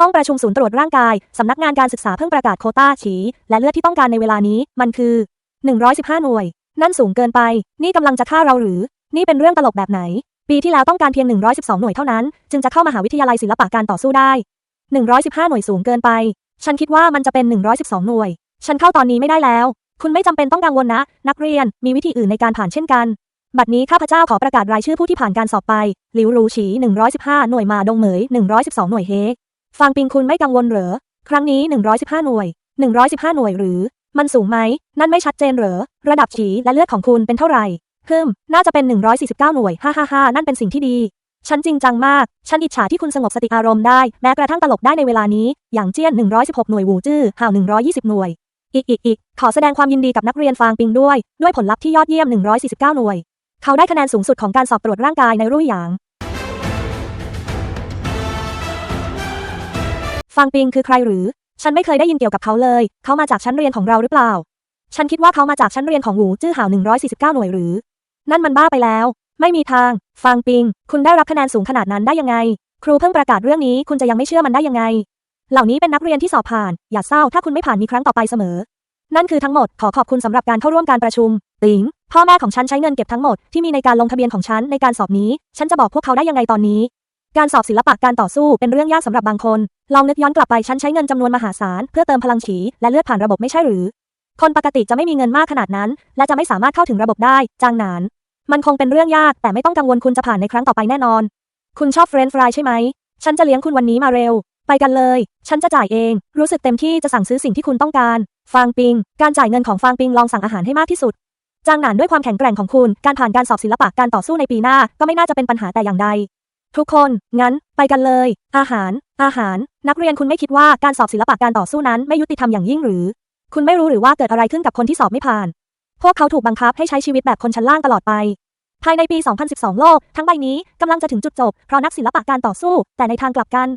ห้องประชุมศูนย์ตรวจร่างกาย สำนักงานการศึกษาเพิ่งประกาศโคต้าฉีและเลือดที่ต้องการในเวลานี้ มันคือ 115 หน่วย นั่นสูงเกินไป นี่กำลังจะฆ่าเราหรือ นี่เป็นเรื่องตลกแบบไหน ปีที่แล้วต้องการเพียง 112 หน่วยเท่านั้น จึงจะเข้ามหาวิทยาลัยศิลปะการต่อสู้ได้ 115 หน่วยสูงเกินไป ฉันคิดว่ามันจะเป็น 112 หน่วย ฉันเข้าตอนนี้ไม่ได้แล้ว คุณไม่จำเป็นต้องกังวลนะ นักเรียนมีวิธีอื่นในการผ่านเช่นกันบัดนี้ข้าพเจ้าขอประกาศรายชื่อผู้ที่ผ่านการสอบไป หลิวรูฉี115 หน่วยมาดงเหมย 112 หน่วยเฮ ฟางปิงคุณไม่กังวลเหรอ ครั้งนี้ 115 หน่วย 115 หน่วยหรือ มันสูงไหม นั่นไม่ชัดเจนเหรอ ระดับฉีและเลือดของคุณเป็นเท่าไหร่ฮึมน่าจะเป็น 149 หน่วย ฮ่าฮ่าฮ่านั่นเป็นสิ่งที่ดี ฉันจริงจังมาก ฉันอิจฉาที่คุณสงบสติอารมณ์ได้ แม้กระทั่งตลกได้ในเวลานี้ อย่างเจี้ยน 116 หน่วยหูจื้อ ห่าว 120 หน่วย อีกอีกอีกขอแสดงความยินดีกับนักเรียนฟางปิงด้วย ด้วยผลลัพธ์ที่ยอดเยี่ยม 149 หน่วย เขาได้คะแนนสูงสุดของการสอบตรวจร่างกายในรุ่ยหยาง ฟางปิงคือใครหรือ ฉันไม่เคยได้ยินเกี่ยวกับเขาเลย เขามาจากชั้นเรียนของเราหรือเปล่า ฉันคิดว่าเขามาจากชั้นเรียนของหูจื้อห่าว149 หน่วยหรือ นั่นมันบ้าไปแล้ว ไม่มีทาง ฟางปิง คุณได้รับคะแนนสูงขนาดนั้นได้ยังไง ครูเพิ่งประกาศเรื่องนี้ คุณจะยังไม่เชื่อมันได้ยังไง เหล่านี้เป็นนักเรียนที่สอบผ่าน อย่าเศร้าถ้าคุณไม่ผ่านมีครั้งต่อไปเสมอ นั่นคือทั้งหมด ขอขอบคุณสำหรับการเข้าร่วมการประชุม ติง พ่อแม่ของฉันใช้เงินเก็บทั้งหมดที่มีในการลงทะเบียนของฉันในการสอบนี้ ฉันจะบอกพวกเขาได้ยังไงตอนนี้ การสอบศิลปะการต่อสู้เป็นเรื่องยากสำหรับบางคน ลองนึกย้อนกลับไปฉันใช้เงินจำนวนมหาศาลเพื่อเติมพลังฉีและเลือดผ่านระบบไม่ใช่หรือ คนปกติจะไม่มีเงินมากขนาดนั้น และจะไม่สามารถเข้าถึงระบบได้ จางหนาน มันคงเป็นเรื่องยากแต่ไม่ต้องกังวลคุณจะผ่านในครั้งต่อไปแน่นอน คุณชอบเฟรนช์ฟรายใช่ไหม ฉันจะเลี้ยงคุณวันนี้มาเร็ว ไปกันเลย ฉันจะจ่ายเอง รู้สึกเต็มที่จะสั่งซื้อสิ่งที่คุณต้องการ ฟางปิง การจ่ายเงินของฟางปิงลองสั่งอาหารให้มากที่สุดจางหนานด้วยความแข็งแกร่งของคุณ การผ่านการสอบศิลปะการต่อสู้ในปีหน้าก็ไม่น่าจะเป็นปัญหาแต่อย่างใด ทุกคน งั้น ไปกันเลย อาหาร อาหาร นักเรียนคุณไม่คิดว่าการสอบศิลปะการต่อสู้นั้นไม่ยุติธรรมอย่างยิ่งหรือ คุณไม่รู้หรือว่าเกิดอะไรขึ้นกับคนที่สอบไม่ผ่าน พวกเขาถูกบังคับให้ใช้ชีวิตแบบคนชั้นล่างตลอดไป ภายในปี 2012 โลก ทั้งใบนี้กำลังจะถึงจุดจบ เพราะนักศิลปะการต่อสู้ แต่ในทางกลับกัน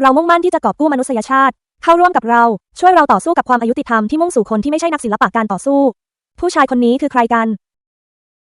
เรามุ่งมั่นที่จะกอบกู้มนุษยชาติ เข้าร่วมกับเรา ช่วยเราต่อสู้กับความอายุติธรรมที่มุ่งสู่คนที่ไม่ใช่นักศิลปะการต่อสู้ ผู้ชายคนนี้คือใครกัน